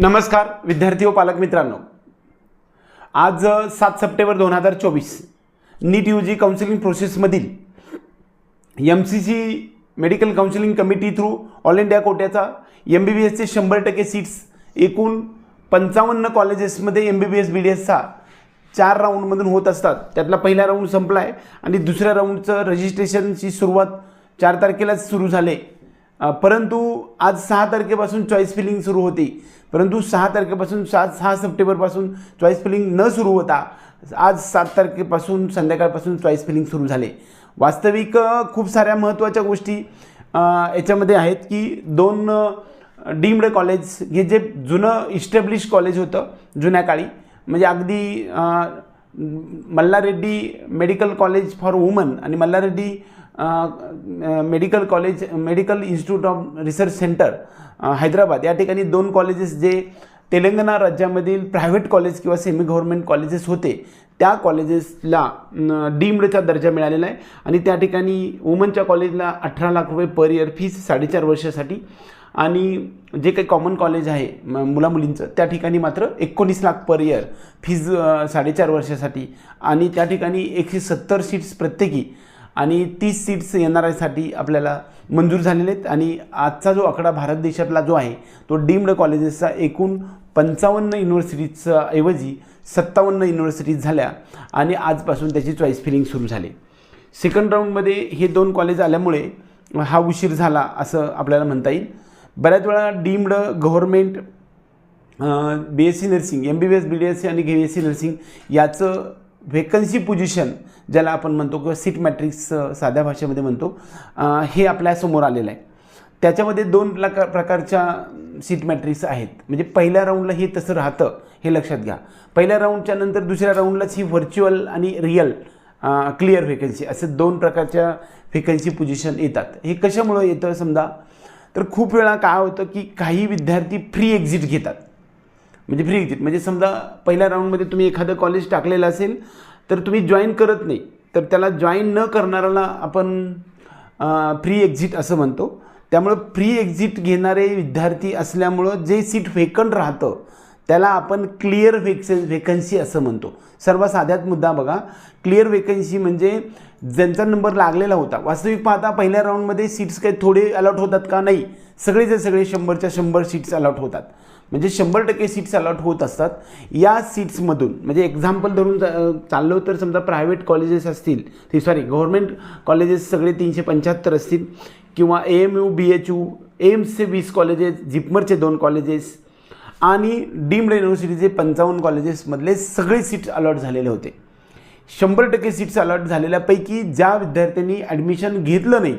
नमस्कार विद्यार्थी व पालक मित्रांनो. आज सात सप्टेंबर दोन हजार चोवीस NEET U G counselling प्रोसेसमधील M C C medical counselling committee through all India कोट्याचा M B B एसचे शंभर टक्के सीट्स एकूण पंचावन्न कॉलेजेसमध्ये M B B S B D एसचा चार राऊंडमधून होत असतात. त्यातला पहिला राऊंड संपला आहे आणि दुसऱ्या राऊंडचं रजिस्ट्रेशनची सुरुवात चार तारखेलाच सुरू झाले. परंतु आज सहा तारखेपासून चॉईस फिलिंग सुरू होती. परंतु सहा तारखेपासून सात सहा सप्टेंबरपासून चॉईस फिलिंग न सुरू होता आज सात तारखेपासून संध्याकाळपासून चॉईस फिलिंग सुरू झाले. वास्तविक खूप साऱ्या महत्त्वाच्या गोष्टी याच्यामध्ये आहेत की दोन डीम्ड कॉलेज हे जे जुनं इस्टॅब्लिश कॉलेज होतं जुन्या काळी म्हणजे अगदी Mallareddy medical college for woman आणि Mallareddy medical college medical institute of research centre Hyderabad. या ठिकाणी दोन कॉलेजेस जे तेलंगणा राज्यामधील प्रायव्हेट कॉलेज किंवा सेमी गव्हर्नमेंट कॉलेजेस होते त्या कॉलेजेसला डीम्डचा दर्जा मिळालेला आहे. आणि त्या ठिकाणी वुमनच्या कॉलेजला अठरा लाख रुपये पर इयर फीस साडेचार वर्षासाठी. आणि जे काही कॉमन कॉलेज आहे म मुला मुलींचं त्या ठिकाणी मात्र एकोणीस लाख पर इयर फीज साडेचार वर्षासाठी. आणि त्या ठिकाणी एकशे सत्तर सीट्स प्रत्येकी आणि तीस सीट्स एन आर आयसाठी आपल्याला मंजूर झालेले आहेत. आणि आजचा जो आकडा भारत देशातला जो आहे तो डीम्ड कॉलेजेसचा एकूण पंचावन्न युनिव्हर्सिटीजचा ऐवजी सत्तावन्न युनिव्हर्सिटीज झाल्या आणि आजपासून त्याची चॉईस फिलिंग सुरू झाली. सेकंड राऊंडमध्ये हे दोन कॉलेज आल्यामुळे हा उशीर झाला असं आपल्याला म्हणता येईल. बऱ्याच वेळा deemed government B S C nursing M B B S B D S C आणि बी एस सी नर्सिंग याचं व्हेकन्सी पोझिशन ज्याला आपण म्हणतो किंवा सीट मॅट्रिक्स साध्या भाषेमध्ये म्हणतो हे आपल्यासमोर आलेलं आहे. त्याच्यामध्ये दोन प्रकार प्रकारच्या सीट मॅट्रिक्स आहेत. म्हणजे पहिल्या राऊंडला हे तसं राहतं हे लक्षात घ्या. पहिल्या राऊंडच्या नंतर दुसऱ्या राऊंडलाच ही व्हर्च्युअल आणि रिअल क्लिअर व्हेकन्सी असे दोन प्रकारच्या व्हेकन्सी पोझिशन येतात. हे कशामुळं येतं समजा? तर खूप वेळा काय होतं की काही विद्यार्थी फ्री एक्झिट घेतात. म्हणजे फ्री एक्झिट म्हणजे समजा पहिल्या राऊंडमध्ये तुम्ही एखादं कॉलेज टाकलेलं असेल तर तुम्ही जॉईन करत नाही. तर त्याला जॉईन न करणाऱ्याला आपण फ्री एक्झिट असं म्हणतो. त्यामुळं फ्री एक्झिट घेणारे विद्यार्थी असल्यामुळं जे सीट व्हेकंट राहतं त्याला आपण क्लिअर व्हेक्स व्हेकन्सी असं म्हणतो. सर्व साध्यात मुद्दा बघा. क्लिअर व्हेकन्सी म्हणजे ज्यांचा नंबर लागलेला होता. वास्तविक पाहता पहिल्या राऊंडमध्ये सीट्स काही थोडे अलॉट होतात का? नाही. सगळेचे सगळे शंभरच्या शंभर सीट्स अलॉट होतात. म्हणजे शंभर टक्के सीट्स अलॉट होत असतात. या सीट्समधून म्हणजे एक्झाम्पल धरून चा- चाललो तर समजा प्रायव्हेट कॉलेजेस असतील ते सॉरी गव्हर्मेंट कॉलेजेस सगळे तीनशे पंच्याहत्तर असतील किंवा A M U B H U एम्सचे वीस कॉलेजेस जिपमरचे दोन कॉलेजेस आणि डीम्ड युनिव्हर्सिटीचे पंचावन्न कॉलेजेसमधले सगळे सीट्स अलॉट झालेले होते. शंभर टक्के सीट्स अलॉट झालेल्यापैकी ज्या विद्यार्थ्यांनी ॲडमिशन घेतलं नाही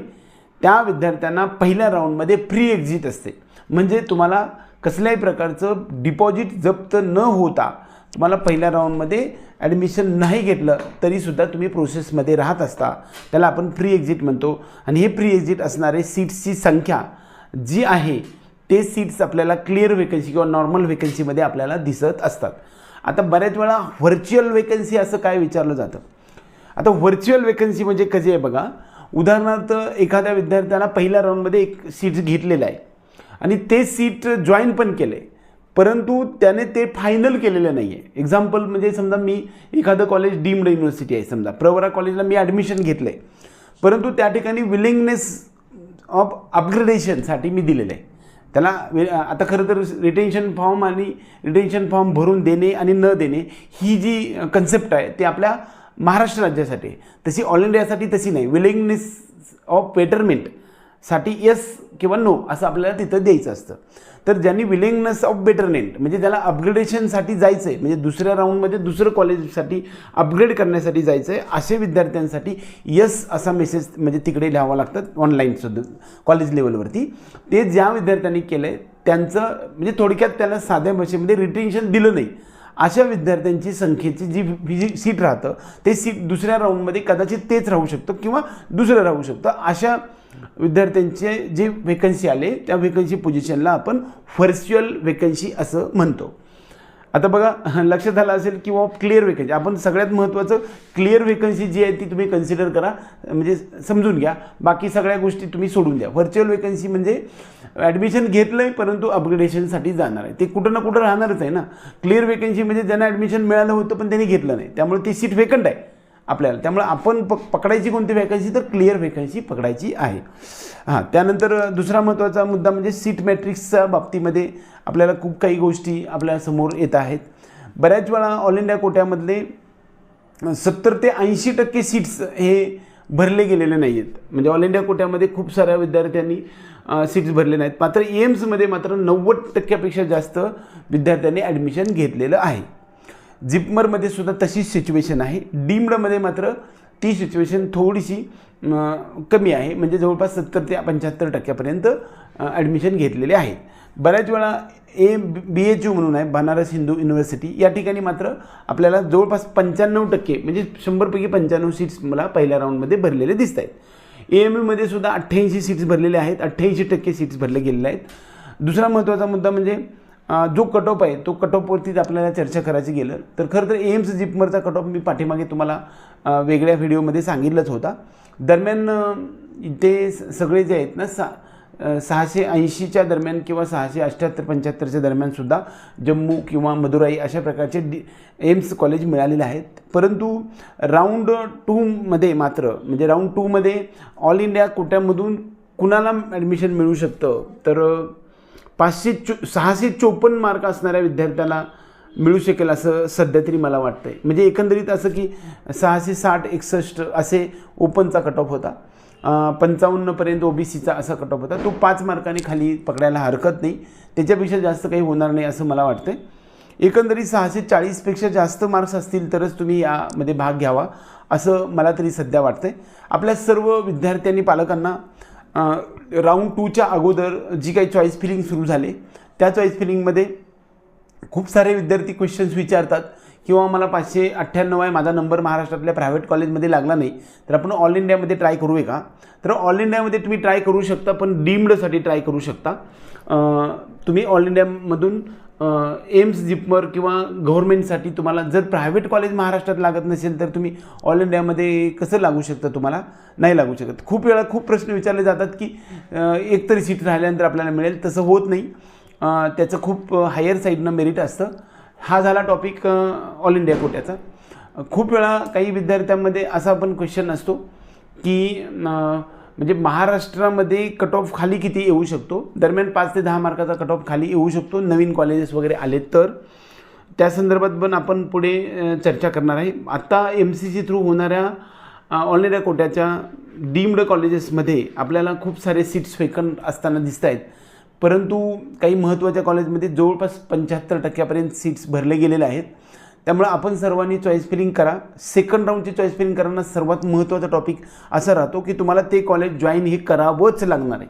त्या विद्यार्थ्यांना पहिल्या राऊंडमध्ये फ्री एक्झिट असते. म्हणजे तुम्हाला कसल्याही प्रकारचं डिपॉझिट जप्त न होता तुम्हाला पहिल्या राऊंडमध्ये ॲडमिशन नाही घेतलं तरीसुद्धा तुम्ही प्रोसेसमध्ये राहत असता. त्याला आपण फ्री एक्झिट म्हणतो. आणि हे फ्री एक्झिट असणारे सीट्सची संख्या जी आहे ते सीट्स आपल्याला क्लिअर वेकन्सी किंवा नॉर्मल वेकन्सीमध्ये आपल्याला दिसत असतात. आता बऱ्याच वेळा व्हर्च्युअल वेकन्सी असं काय विचारलं जातं? आता व्हर्च्युअल वेकन्सी म्हणजे कशी आहे बघा? उदाहरणार्थ एखाद्या विद्यार्थ्याला पहिल्या राऊंडमध्ये एक सीट घेतलेलं आहे. आणि ते सीट जॉईन पण केलं आहे परंतु त्याने ते फायनल केलेलं नाही आहे एक्झाम्पल म्हणजे समजा मी एखादं कॉलेज डीम्ड युनिव्हर्सिटी आहे. समजा प्रवरा कॉलेजला मी ॲडमिशन घेतलं आहे परंतु त्या ठिकाणी विलिंगनेस ऑफ अपग्रेडेशनसाठी मी दिलेलं आहे. त्याला आता खरं तर रिटेन्शन फॉर्म आणि रिटेन्शन फॉर्म भरून देणे आणि न देणे ही जी कन्सेप्ट आहे ती आपल्या महाराष्ट्र राज्यासाठी. तशी ऑल इंडियासाठी तशी नाही. विलिंगनेस ऑफ बेटरमेंटसाठी येस किंवा नो असं आपल्याला तिथं द्यायचं असतं. तर ज्यांनी विलिंगनेस ऑफ बेटरमेंट म्हणजे ज्याला अपग्रेडेशनसाठी जायचं आहे म्हणजे दुसऱ्या राऊंडमध्ये दुसरं कॉलेजसाठी अपग्रेड करण्यासाठी जायचं आहे असे विद्यार्थ्यांसाठी यस असा मेसेज म्हणजे तिकडे लिहावा लागतात ऑनलाईनसुद्धा कॉलेज लेवलवरती ते ज्या विद्यार्थ्यांनी केलं आहे त्यांचं म्हणजे थोडक्यात त्याला साध्या भाषेमध्ये रिटेन्शन दिलं नाही. अशा विद्यार्थ्यांची संख्येची जी जी सीट राहतं ते सीट दुसऱ्या राऊंडमध्ये कदाचित तेच राहू शकतं किंवा दुसरं राहू शकतं. अशा विद्यार्थ्यांचे जे वेकन्सी आले त्या वेकन्सी पोझिशनला आपण व्हर्च्युअल वेकन्सी असं म्हणतो. आता बघा लक्षात आलं असेल किंवा क्लिअर वेकन्सी आपण सगळ्यात महत्त्वाचं क्लिअर वेकन्सी जी आहे ती तुम्ही कन्सिडर करा. म्हणजे समजून घ्या. बाकी सगळ्या गोष्टी तुम्ही सोडून द्या. व्हर्च्युअल वेकन्सी म्हणजे ॲडमिशन घेतलं आहे परंतु अपग्रेडेशनसाठी जाणार आहे. ते कुठं ना कुठं राहणारच आहे ना. क्लिअर वेकन्सी म्हणजे ज्यांना ॲडमिशन मिळालं होतं पण त्यांनी घेतलं नाही. त्यामुळे ती सीट वेकंट आहे. आपल्याला. त्यामुळे आपण पक पकडायची कोणती व्हॅकन्सी तर क्लिअर व्हॅकन्सी पकडायची आहे. हां त्यानंतर दुसरा महत्त्वाचा मुद्दा म्हणजे सीट मॅट्रिक्सच्या बाबतीमध्ये आपल्याला खूप काही गोष्टी आपल्यासमोर येत आहेत. बऱ्याच वेळा ऑल इंडिया कोट्यामधले सत्तर ते ऐंशी टक्के सीट्स हे भरले गेलेले नाही आहेत म्हणजे ऑल इंडिया कोट्यामध्ये खूप साऱ्या विद्यार्थ्यांनी सीट्स भरले नाहीत. मात्र एम्समध्ये मात्र नव्वद टक्क्यापेक्षा जास्त विद्यार्थ्यांनी ॲडमिशन घेतलेलं आहे. जिपमरमध्ये सुद्धा तशीच सिच्युएशन आहे. डीम्डमध्ये मात्र ती सिच्युएशन थोडीशी कमी आहे. म्हणजे जवळपास सत्तर ते पंच्याहत्तर टक्क्यापर्यंत ॲडमिशन घेतलेले आहेत. बऱ्याच वेळा ए बी एच यू म्हणून आहे. बनारस हिंदू युनिव्हर्सिटी या ठिकाणी मात्र आपल्याला जवळपास पंच्याण्णव टक्के म्हणजे शंभरपैकी पंच्याण्णव सीट्स मला पहिल्या राऊंडमध्ये भरलेले दिसत आहेत ए एम यूमध्ये सुद्धा अठ्ठ्याऐंशी सीट्स भरलेले आहेत. अठ्ठ्याऐंशी टक्के सीट्स भरले गेलेले आहेत. दुसरा महत्त्वाचा मुद्दा म्हणजे जो कट ऑफ आहे तो कट ऑफवरतीच आपल्याला चर्चा करायची गेलं तर खरं तर एम्स जिपमरचा कट ऑफ मी पाठीमागे तुम्हाला वेगळ्या व्हिडिओमध्ये सांगितलंच होता. दरम्यान ते स- सगळे जे आहेत ना सा सहाशे ऐंशीच्या दरम्यान किंवा सहाशे अठ्ठ्याहत्तर पंच्याहत्तरच्या दरम्यानसुद्धा जम्मू किंवा मदुराई अशा प्रकारचे डी एम्स कॉलेज मिळालेले आहेत. परंतु राऊंड टूमध्ये मात्र म्हणजे राऊंड टूमध्ये ऑल इंडिया कोट्यामधून कुणाला ॲडमिशन मिळू शकतं? तर पाचशे चो सहाशे चोपन्न मार्क असणाऱ्या विद्यार्थ्याला मिळू शकेल असं सध्या तरी मला वाटतंय. म्हणजे एकंदरीत असं की सहाशे साठ एकसष्ट असे ओपनचा कट ऑफ होता. पंचावन्नपर्यंत ओ बी सीचा असा कट ऑफ होता. तो पाच मार्काने खाली पकडायला हरकत नाही. त्याच्यापेक्षा जास्त काही होणार नाही असं मला वाटतंय. एकंदरीत सहाशे चाळीसपेक्षा जास्त मार्क्स असतील तरच तुम्ही यामध्ये भाग घ्यावा असं मला तरी सध्या वाटतंय. आपल्या सर्व विद्यार्थ्यांनी पालकांना राऊंड टूच्या अगोदर जी काही चॉईस फिलिंग सुरू झाले त्या चॉईस फिलिंगमध्ये खूप सारे विद्यार्थी क्वेश्चन्स विचारतात. किंवा मला पाचशे अठ्ठ्याण्णव आहे माझा नंबर महाराष्ट्रातल्या प्रायव्हेट कॉलेजमध्ये लागला नाही तर आपण ऑल इंडियामध्ये ट्राय करूया का? तर ऑल इंडियामध्ये तुम्ही ट्राय करू शकता पण डीम्डसाठी ट्राय करू शकता. तुम्ही ऑल इंडियामधून एम्स जिपमर किंवा गव्हर्मेंटसाठी तुम्हाला जर प्रायव्हेट कॉलेज महाराष्ट्रात लागत नसेल तर तुम्ही ऑल इंडियामध्ये कसं लागू शकतं तुम्हाला? नाही लागू शकत. खूप वेळा खूप प्रश्न विचारले जातात की एकतरी एक तरी सीट राहिल्यानंतर आपल्याला मिळेल तसं होत नाही. त्याचं खूप हायर साईडनं मेरिट असतं. हा झाला टॉपिक ऑल इंडिया कोट्याचा. खूप वेळा काही विद्यार्थ्यांमध्ये असा पण क्वेश्चन असतो की म्हणजे महाराष्ट्रामध्ये कट ऑफ खाली किती येऊ शकतो? दरम्यान पाच ते दहा मार्काचा कट ऑफ खाली येऊ शकतो. नवीन कॉलेजेस वगैरे आले तर. त्या संदर्भात पण आपण पुढे चर्चा करणार आहे. आत्ता एम सी सी थ्रू होणाऱ्या ऑल इंडिया कोट्याच्या डीम्ड कॉलेजेसमध्ये आपल्याला खूप सारे सीट्स वेकंट असताना दिसत आहेत परंतु काही महत्त्वाच्या कॉलेजमध्ये जवळपास पंच्याहत्तर टक्क्यापर्यंत सीट्स भरले गेलेले आहेत. त्यामुळे आपण सर्वांनी चॉईस फिलिंग करा. सेकंड राऊंडची चॉईस फिलिंग करताना सर्वात महत्त्वाचा टॉपिक असा राहतो की तुम्हाला ते कॉलेज जॉईन हे करावंच लागणार आहे.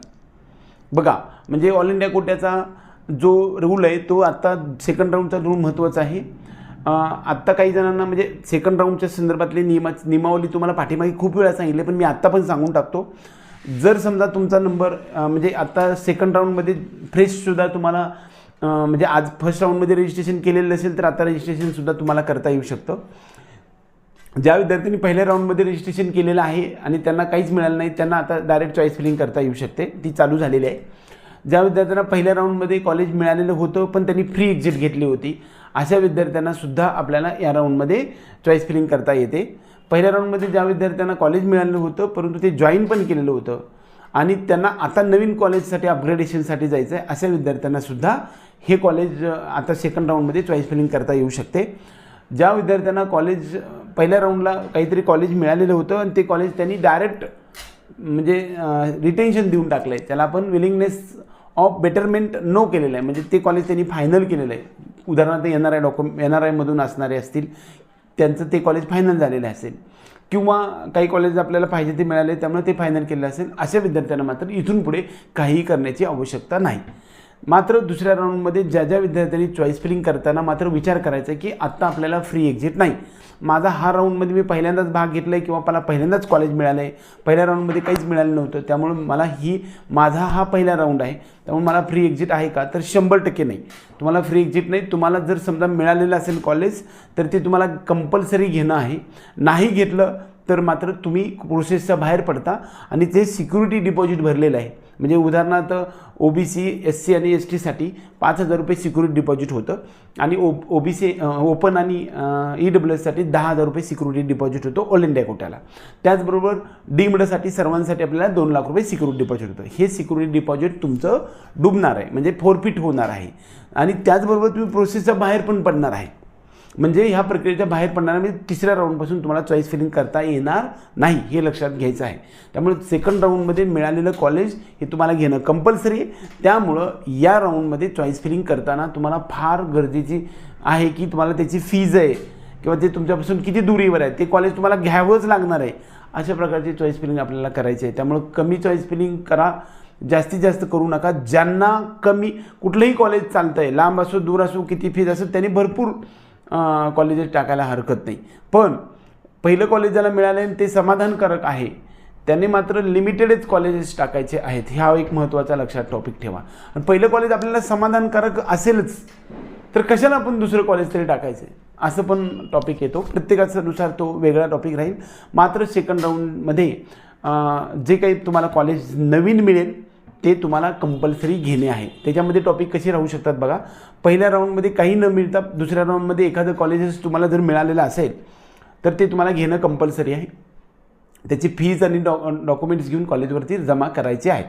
बघा म्हणजे ऑल इंडिया कोट्याचा जो रूल आहे तो आत्ता सेकंड राऊंडचा रूल महत्त्वाचा आहे. आत्ता काही जणांना म्हणजे सेकंड राऊंडच्या संदर्भातले नियमा नियमावली तुम्हाला पाठीमागे खूप वेळा सांगितले पण मी आत्ता पण सांगून टाकतो. जर समजा तुमचा नंबर म्हणजे आत्ता सेकंड राऊंडमध्ये फ्रेशसुद्धा तुम्हाला म्हणजे आज फर्स्ट राऊंडमध्ये रजिस्ट्रेशन केलेलं नसेल तर आता रजिस्ट्रेशनसुद्धा तुम्हाला करता येऊ शकतं. ज्या विद्यार्थ्यांनी पहिल्या राऊंडमध्ये रजिस्ट्रेशन केलेलं आहे आणि त्यांना काहीच मिळालं नाही त्यांना आता डायरेक्ट चॉईस फिलिंग करता येऊ शकते. ती चालू झालेली आहे. ज्या विद्यार्थ्यांना पहिल्या राऊंडमध्ये कॉलेज मिळालेलं होतं पण त्यांनी फ्री एक्झिट घेतली होती अशा विद्यार्थ्यांनासुद्धा आपल्याला या राऊंडमध्ये चॉईस फिलिंग करता येते. पहिल्या राऊंडमध्ये ज्या विद्यार्थ्यांना कॉलेज मिळालं होतं परंतु ते जॉईन पण केलेलं होतं. आणि त्यांना आता नवीन कॉलेजसाठी अपग्रेडेशनसाठी जायचं आहे अशा विद्यार्थ्यांना सुद्धा हे कॉलेज आता सेकंड राऊंडमध्ये चॉईस फिलिंग करता येऊ शकते. ज्या विद्यार्थ्यांना कॉलेज पहिल्या राऊंडला काहीतरी कॉलेज मिळालेलं होतं आणि ते कॉलेज त्यांनी डायरेक्ट म्हणजे रिटेन्शन देऊन टाकलं आहे त्याला आपण विलिंगनेस ऑफ बेटरमेंट नो केलेलं आहे. म्हणजे ते कॉलेज त्यांनी फायनल केलेलं आहे. उदाहरणार्थ N R I document N R आयमधून असणारे असतील त्यांचं ते कॉलेज फायनल झालेलं असेल. किंवा काही कॉलेज आपल्याला पाहिजे ते मिळाले त्यामुळे ते फायनल केलेलं असेल अशा विद्यार्थ्यांना मात्र इथून पुढे काहीही करण्याची आवश्यकता नाही. मात्र दुसऱ्या राऊंडमध्ये ज्या ज्या विद्यार्थ्यांनी चॉईस फिलिंग करताना मात्र विचार करायचा की आत्ता आपल्याला फ्री एक्झिट नाही. माझा हा राऊंडमध्ये मी पहिल्यांदाच भाग घेतला आहे किंवा मला पहिल्यांदाच कॉलेज मिळालं आहे पहिल्या राऊंडमध्ये काहीच मिळालं नव्हतं. त्यामुळे मला ही माझा हा पहिला राऊंड आहे. त्यामुळे मला फ्री एक्झिट आहे का? तर शंभर टक्के नाही. तुम्हाला फ्री एक्झिट नाही. तुम्हाला जर समजा मिळालेलं असेल कॉलेज तर ते तुम्हाला कंपल्सरी घेणं आहे. नाही घेतलं तर मात्र तुम्ही प्रोसेसच्या बाहेर पडता. आणि ते सिक्युरिटी डिपॉझिट भरलेलं आहे म्हणजे उदाहरणार्थ O B C S C आणि एस टीसाठी पाच हजार रुपये सिक्युरिटी डिपॉझिट होतं. आणि O O B C open आणि ई डब्ल्यू एससाठी दहा हजार रुपये सिक्युरिटी डिपॉझिट होतो ऑल इंडिया कोट्याला. त्याचबरोबर डीमडसाठी सर्वांसाठी आपल्याला दोन लाख रुपये सिक्युरिटी डिपॉझिट होतं. हे सिक्युरिटी डिपॉझिट तुमचं डुबणार आहे. म्हणजे फोरफिट होणार आहे. आणि त्याचबरोबर तुम्ही प्रोसेसच्या बाहेर पण पडणार आहे. म्हणजे ह्या प्रक्रियेच्या बाहेर पडणार म्हणजे तिसऱ्या राऊंडपासून तुम्हाला चॉईस फिलिंग करता येणार नाही हे लक्षात घ्यायचं आहे. त्यामुळे सेकंड राऊंडमध्ये मिळालेलं कॉलेज हे तुम्हाला घेणं कंपल्सरी आहे. त्यामुळं या राऊंडमध्ये चॉईस फिलिंग करताना तुम्हाला फार गरजेची आहे की तुम्हाला त्याची फीज आहे किंवा ते तुमच्यापासून किती दुरीवर आहे ते कॉलेज तुम्हाला घ्यावंच लागणार आहे. अशा प्रकारची चॉईस फिलिंग आपल्याला करायची आहे. त्यामुळं कमी चॉईस फिलिंग करा. जास्तीत जास्त करू नका. ज्यांना कमी कुठलंही कॉलेज चालतं आहे लांब असो दूर असो किती फीज असो त्यांनी भरपूर कॉलेजेस टाकायला हरकत नाही. पण पहिलं कॉलेज ज्याला मिळालं आहे ते समाधानकारक आहे त्यांनी मात्र लिमिटेडच कॉलेजेस टाकायचे आहेत. ह्या एक महत्त्वाचा लक्षात टॉपिक ठेवा. आणि पहिलं कॉलेज आपल्याला समाधानकारक असेलच तर कशाला आपण दुसरं कॉलेज तरी टाकायचं आहे असं पण टॉपिक येतो. प्रत्येकाचा नुसार तो वेगळा टॉपिक राहील. मात्र सेकंड राऊंडमध्ये जे काही तुम्हाला कॉलेज नवीन मिळेल ते तुम्हाला कंपल्सरी घेणे आहे. त्याच्यामध्ये टॉपिक कसे राहू शकतात बघा. पहिल्या राऊंडमध्ये काही न मिळता दुसऱ्या राऊंडमध्ये एखादं कॉलेजेस तुम्हाला जर मिळालेलं असेल तर ते तुम्हाला घेणं कंपल्सरी आहे. त्याची फीज आणि डॉ डॉक्युमेंट्स घेऊन कॉलेजवरती जमा करायचे आहे.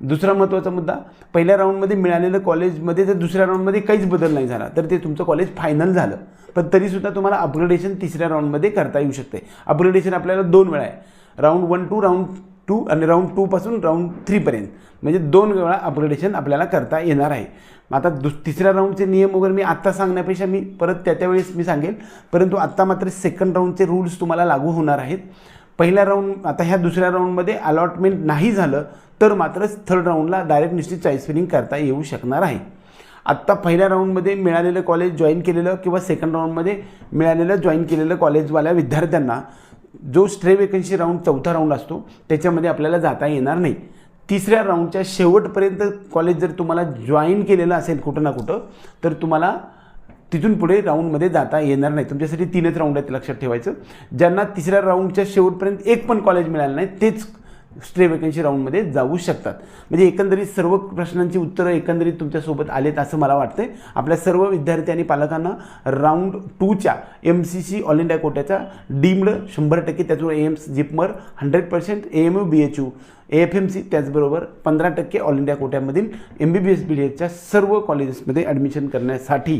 दुसरा महत्त्वाचा मुद्दा पहिल्या राऊंडमध्ये मिळालेलं कॉलेजमध्ये जर दुसऱ्या राऊंडमध्ये काहीच बदल नाही झाला तर ते तुमचं कॉलेज फायनल झालं. पण तरीसुद्धा तुम्हाला अपग्रेडेशन तिसऱ्या राऊंडमध्ये करता येऊ शकते. अपग्रेडेशन आपल्याला दोन वेळा आहे. Round one two round two आणि राऊंड टूपासून राऊंड थ्रीपर्यंत म्हणजे दोन वेळा अपग्रेडेशन आपल्याला करता येणार आहे. आता दुस तिसऱ्या राऊंडचे नियम वगैरे मी आत्ता सांगण्यापेक्षा मी परत त्या त्यावेळेस मी सांगेल. परंतु आत्ता मात्र सेकंड राऊंडचे रूल्स तुम्हाला लागू होणार आहेत. पहिल्या राऊंड आता ह्या दुसऱ्या राऊंडमध्ये अलॉटमेंट नाही झालं तर मात्र थर्ड राऊंडला डायरेक्ट निश्चित चॉईस फिलिंग करता येऊ शकणार आहे. आत्ता पहिल्या राऊंडमध्ये मिळालेलं कॉलेज जॉईन केलेलं किंवा सेकंड राऊंडमध्ये मिळालेलं जॉईन केलेलं कॉलेजवाल्या विद्यार्थ्यांना जो स्ट्रे वेकन्सी राऊंड चौथा राऊंड असतो त्याच्यामध्ये आपल्याला जाता येणार नाही. तिसऱ्या राऊंडच्या शेवटपर्यंत कॉलेज जर तुम्हाला जॉईन केलेलं असेल कुठं ना कुठं तर तुम्हाला तिथून पुढे राऊंडमध्ये जाता येणार नाही. तुमच्यासाठी तीनच राऊंड आहेत लक्षात ठेवायचं. ज्यांना तिसऱ्या राऊंडच्या शेवटपर्यंत एक पण कॉलेज मिळालं नाही तेच स्ट्रे वेकन्सी राऊंडमध्ये जाऊ शकतात. म्हणजे एकंदरीत सर्व प्रश्नांची उत्तरं एकंदरीत तुमच्यासोबत आलेत असं मला वाटतंय. आपल्या सर्व विद्यार्थी आणि पालकांना round टूच्या M C C all India कोट्याचा deemed शंभर टक्के त्याचबरोबर AIIMS JIPMER hundred percent A M U B H U A F M C त्याचबरोबर पंधरा टक्के all India कोट्यामधील M B B S B D एसच्या सर्व कॉलेजेसमध्ये ॲडमिशन करण्यासाठी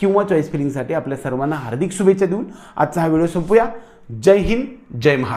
किंवा चॉईस फिलिंगसाठी आपल्या सर्वांना हार्दिक शुभेच्छा देऊन आजचा हा व्हिडिओ संपूया. जय हिंद जय महाराष्ट्र.